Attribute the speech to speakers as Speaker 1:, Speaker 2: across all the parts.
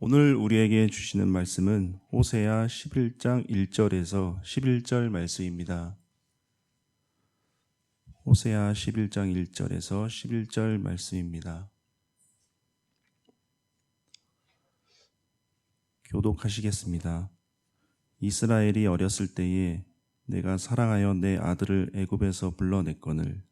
Speaker 1: 오늘 우리에게 주시는 말씀은 호세아 11장 1절에서 11절 말씀입니다. 호세아 11장 1절에서 11절 말씀입니다. 교독하시겠습니다. 이스라엘이 어렸을 때에 내가 사랑하여 내 아들을 애굽에서 불러냈거늘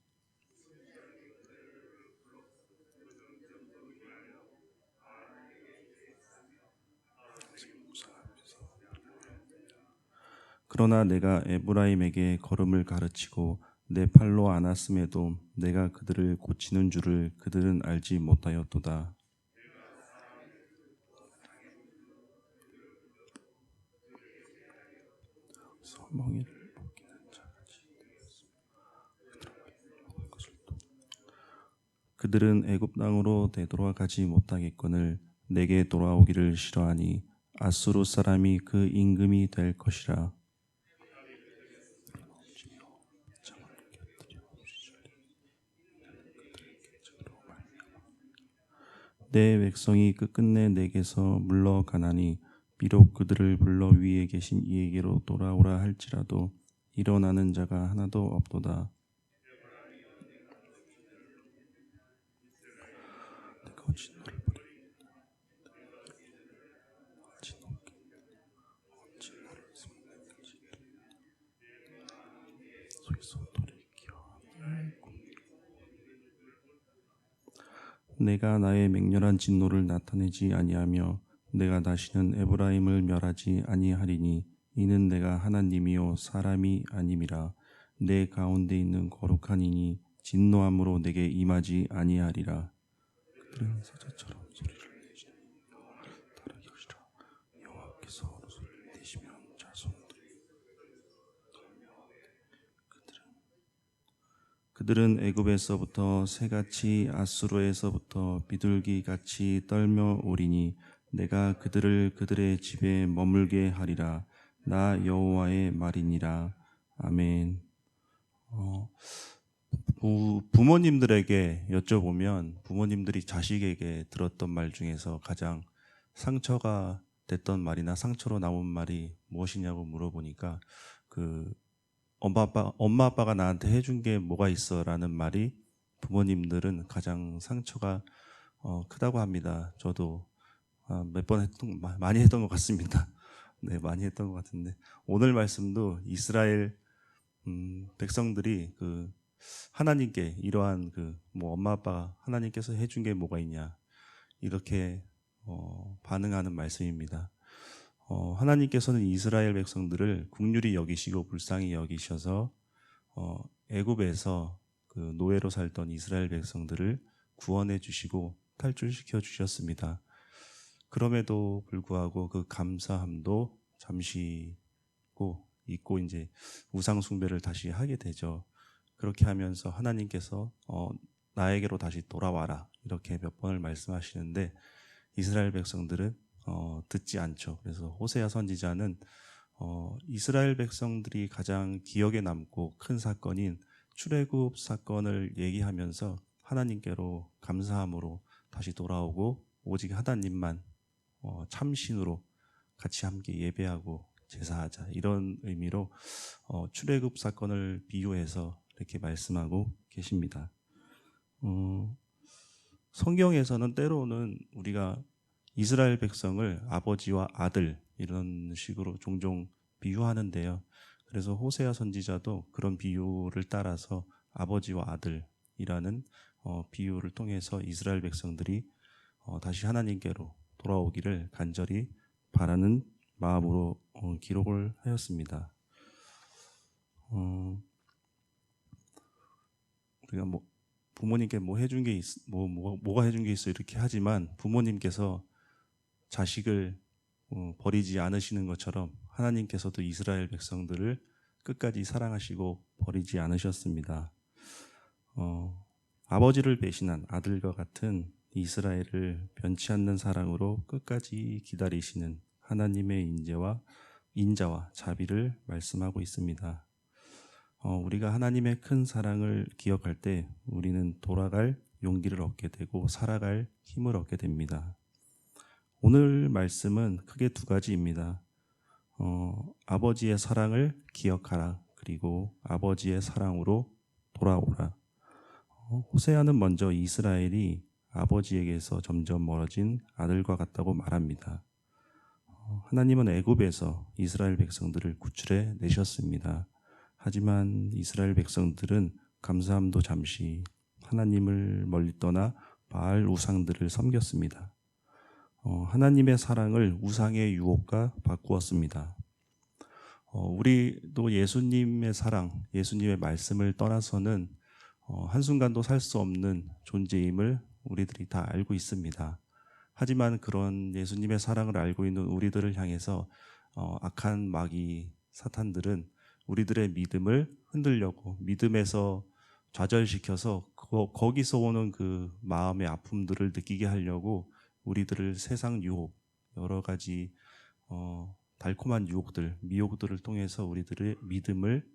Speaker 1: 그러나 내가 에브라임에게 걸음을 가르치고 내 팔로 안았음에도 내가 그들을 고치는 줄을 그들은 알지 못하였도다. 자같이 그들은 애굽 땅으로 되돌아가지 못하겠거늘 내게 돌아오기를 싫어하니 아수르 사람이 그 임금이 될 것이라. 내 백성이 끝끝내 내게서 물러가나니 비록 그들을 불러 위에 계신 이에게로 돌아오라 할지라도 일어나는 자가 하나도 없도다. 어찌 너를 버리겠나? 어찌 너를 어찌 너를 숨기는지 속에서 돌이켜 내가 나의 맹렬한 진노를 나타내지 아니하며 내가 다시는 에브라임을 멸하지 아니하리니 이는 내가 하나님이요 사람이 아님이라. 내 가운데 있는 거룩한 이니 진노함으로 내게 임하지 아니하리라. 그들은 사자처럼 소리를 내시니 여호와를 따르기 하시라 여호와께서 어느 소리를 내시면 자손들이 떨며 그들은 그들은 애굽에서부터 새같이 아수르에서부터 비둘기같이 떨며 오리니 내가 그들을 그들의 집에 머물게 하리라. 나 여호와의 말이니라. 아멘. 어, 부, 부모님들에게 여쭤보면 부모님들이 자식에게 들었던 말 중에서 가장 상처가 됐던 말이나 상처로 남은 말이 무엇이냐고 물어보니까 그 엄마 아빠 엄마 아빠가 나한테 해준 게 뭐가 있어라는 말이 부모님들은 가장 상처가 어, 크다고 합니다. 저도 아, 몇번 했던 마- 많이 했던 것 같습니다. 네, 많이 했던 것 같은데 오늘 말씀도 이스라엘 음, 백성들이 그 하나님께 이러한 그 뭐 엄마 아빠 하나님께서 해준 게 뭐가 있냐 이렇게 어, 반응하는 말씀입니다. 어, 하나님께서는 이스라엘 백성들을 국률이 여기시고 불쌍히 여기셔서 어, 애굽에서 그 노예로 살던 이스라엘 백성들을 구원해 주시고 탈출시켜 주셨습니다. 그럼에도 불구하고 그 감사함도 잠시고 잊고 이제 우상 숭배를 다시 하게 되죠. 그렇게 하면서 하나님께서 어, 나에게로 다시 돌아와라 이렇게 몇 번을 말씀하시는데 이스라엘 백성들은 어, 듣지 않죠. 그래서 호세아 선지자는 어, 이스라엘 백성들이 가장 기억에 남고 큰 사건인 출애굽 사건을 얘기하면서 하나님께로 감사함으로 다시 돌아오고 오직 하나님만 어, 참신으로 같이 함께 예배하고 제사하자 이런 의미로 어, 출애굽 사건을 비유해서 이렇게 말씀하고 계십니다. 어, 성경에서는 때로는 우리가 이스라엘 백성을 아버지와 아들 이런 식으로 종종 비유하는데요. 그래서 호세아 선지자도 그런 비유를 따라서 아버지와 아들이라는 어, 비유를 통해서 이스라엘 백성들이 어, 다시 하나님께로 돌아오기를 간절히 바라는 마음으로 어, 기록을 하였습니다. 어, 우리가 뭐 부모님께 뭐 해준 게 있, 뭐, 뭐 뭐가 해준 게 있어 이렇게 하지만 부모님께서 자식을 어, 버리지 않으시는 것처럼 하나님께서도 이스라엘 백성들을 끝까지 사랑하시고 버리지 않으셨습니다. 어, 아버지를 배신한 아들과 같은 이스라엘을 변치 않는 사랑으로 끝까지 기다리시는 하나님의 인재와 인자와 자비를 말씀하고 있습니다. 어, 우리가 하나님의 큰 사랑을 기억할 때 우리는 돌아갈 용기를 얻게 되고 살아갈 힘을 얻게 됩니다. 오늘 말씀은 크게 두 가지입니다. 어, 아버지의 사랑을 기억하라. 그리고 아버지의 사랑으로 돌아오라. 어, 호세아는 먼저 이스라엘이 아버지에게서 점점 멀어진 아들과 같다고 말합니다. 어, 하나님은 애굽에서 이스라엘 백성들을 구출해 내셨습니다. 하지만 이스라엘 백성들은 감사함도 잠시 하나님을 멀리 떠나 바알 우상들을 섬겼습니다. 어, 하나님의 사랑을 우상의 유혹과 바꾸었습니다. 어, 우리도 예수님의 사랑, 예수님의 말씀을 떠나서는 어, 한순간도 살 수 없는 존재임을 우리들이 다 알고 있습니다. 하지만 그런 예수님의 사랑을 알고 있는 우리들을 향해서 어, 악한 마귀 사탄들은 우리들의 믿음을 흔들려고 믿음에서 좌절시켜서 거, 거기서 오는 그 마음의 아픔들을 느끼게 하려고 우리들을 세상 유혹 여러 가지 어, 달콤한 유혹들 미혹들을 통해서 우리들의 믿음을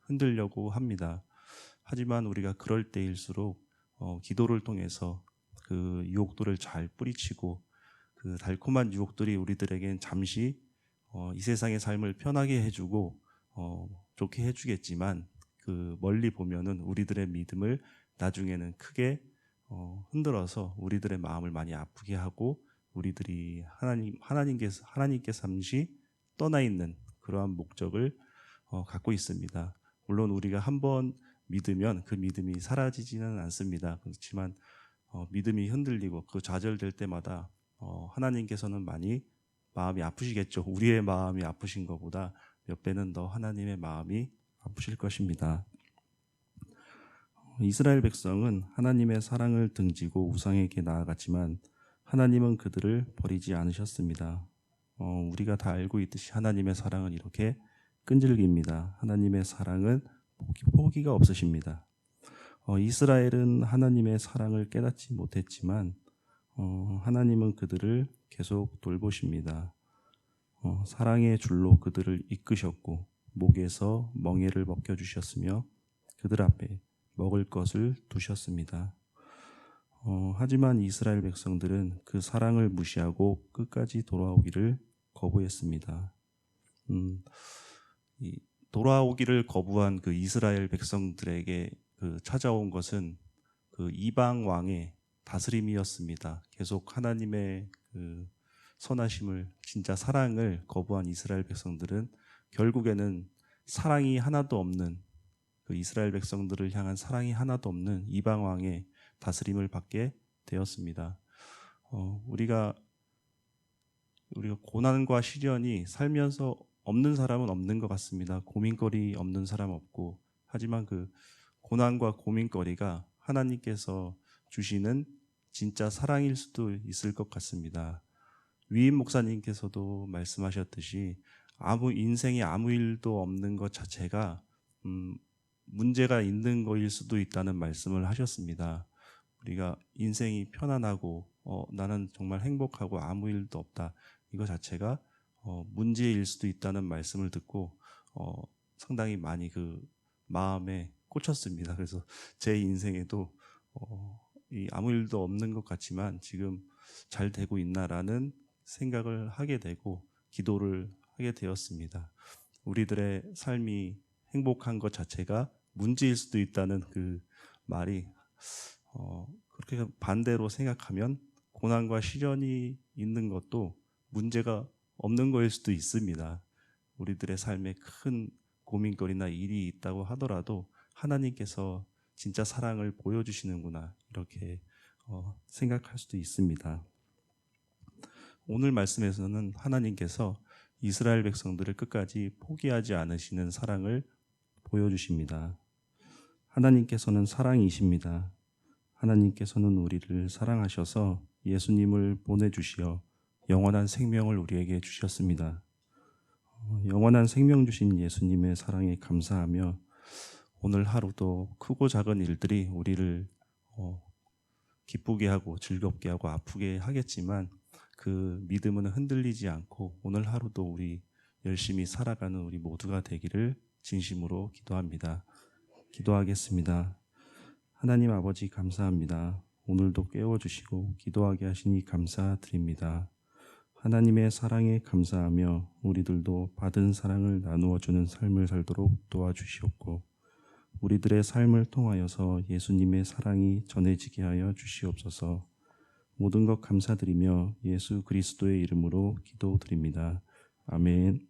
Speaker 1: 흔들려고 합니다. 하지만 우리가 그럴 때일수록 어, 기도를 통해서 그 유혹들을 잘 뿌리치고 그 달콤한 유혹들이 우리들에겐 잠시 어, 이 세상의 삶을 편하게 해주고 어, 좋게 해주겠지만 그 멀리 보면은 우리들의 믿음을 나중에는 크게 어, 흔들어서 우리들의 마음을 많이 아프게 하고 우리들이 하나님 하나님께서 하나님께 잠시 떠나 있는 그러한 목적을 어, 갖고 있습니다. 물론 우리가 한번 믿으면 그 믿음이 사라지지는 않습니다. 그렇지만 어, 믿음이 흔들리고 그 좌절될 때마다 어, 하나님께서는 많이 마음이 아프시겠죠. 우리의 마음이 아프신 것보다 몇 배는 더 하나님의 마음이 아프실 것입니다. 이스라엘 백성은 하나님의 사랑을 등지고 우상에게 나아갔지만 하나님은 그들을 버리지 않으셨습니다. 어, 우리가 다 알고 있듯이 하나님의 사랑은 이렇게 끈질깁니다. 하나님의 사랑은 포기, 포기가 없으십니다. 어, 이스라엘은 하나님의 사랑을 깨닫지 못했지만 어, 하나님은 그들을 계속 돌보십니다. 어, 사랑의 줄로 그들을 이끄셨고 목에서 멍에를 벗겨 주셨으며 그들 앞에 먹을 것을 두셨습니다. 어, 하지만 이스라엘 백성들은 그 사랑을 무시하고 끝까지 돌아오기를 거부했습니다. 음, 돌아오기를 거부한 그 이스라엘 백성들에게 그 찾아온 것은 그 이방 왕의 다스림이었습니다. 계속 하나님의 그 선하심을 진짜 사랑을 거부한 이스라엘 백성들은 결국에는 사랑이 하나도 없는 그 이스라엘 백성들을 향한 사랑이 하나도 없는 이방 왕의 다스림을 받게 되었습니다. 어, 우리가 우리가 고난과 시련이 살면서 없는 사람은 없는 것 같습니다. 고민거리 없는 사람 없고 하지만 그 고난과 고민거리가 하나님께서 주시는 진짜 사랑일 수도 있을 것 같습니다. 위임 목사님께서도 말씀하셨듯이 아무 인생에 아무 일도 없는 것 자체가 음, 문제가 있는 거일 수도 있다는 말씀을 하셨습니다. 우리가 인생이 편안하고 어, 나는 정말 행복하고 아무 일도 없다. 이거 자체가 어, 문제일 수도 있다는 말씀을 듣고 어, 상당히 많이 그 마음에 꽂혔습니다. 그래서 제 인생에도 어, 이 아무 일도 없는 것 같지만 지금 잘 되고 있나라는 생각을 하게 되고 기도를 하게 되었습니다. 우리들의 삶이 행복한 것 자체가 문제일 수도 있다는 그 말이 어, 그렇게 반대로 생각하면 고난과 시련이 있는 것도 문제가 없는 거일 수도 있습니다. 우리들의 삶에 큰 고민거리나 일이 있다고 하더라도 하나님께서 진짜 사랑을 보여주시는구나 이렇게 어, 생각할 수도 있습니다. 오늘 말씀에서는 하나님께서 이스라엘 백성들을 끝까지 포기하지 않으시는 사랑을 보여주십니다. 하나님께서는 사랑이십니다. 하나님께서는 우리를 사랑하셔서 예수님을 보내주시어 영원한 생명을 우리에게 주셨습니다. 어, 영원한 생명 주신 예수님의 사랑에 감사하며 오늘 하루도 크고 작은 일들이 우리를 어, 기쁘게 하고 즐겁게 하고 아프게 하겠지만 그 믿음은 흔들리지 않고 오늘 하루도 우리 열심히 살아가는 우리 모두가 되기를 진심으로 기도합니다. 기도하겠습니다. 하나님 아버지 감사합니다. 오늘도 깨워주시고 기도하게 하시니 감사드립니다. 하나님의 사랑에 감사하며 우리들도 받은 사랑을 나누어 주는 삶을 살도록 도와주시옵고 우리들의 삶을 통하여서 예수님의 사랑이 전해지게 하여 주시옵소서. 모든 것 감사드리며 예수 그리스도의 이름으로 기도드립니다. 아멘.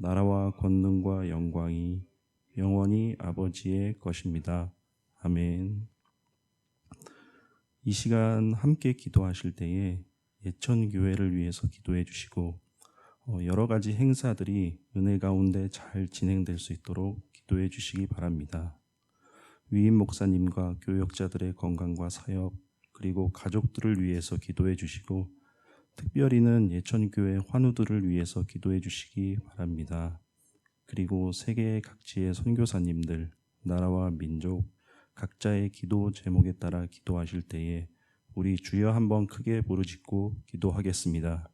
Speaker 1: 나라와 권능과 영광이 영원히 아버지의 것입니다. 아멘. 이 시간 함께 기도하실 때에 예천 교회를 위해서 기도해 주시고 어, 여러 가지 행사들이 은혜 가운데 잘 진행될 수 있도록 기도해 주시기 바랍니다. 위임 목사님과 교역자들의 건강과 사역 그리고 가족들을 위해서 기도해 주시고 특별히는 예천교회 환우들을 위해서 기도해 주시기 바랍니다. 그리고 세계 각지의 선교사님들, 나라와 민족, 각자의 기도 제목에 따라 기도하실 때에 우리 주여 한번 크게 부르짖고 기도하겠습니다.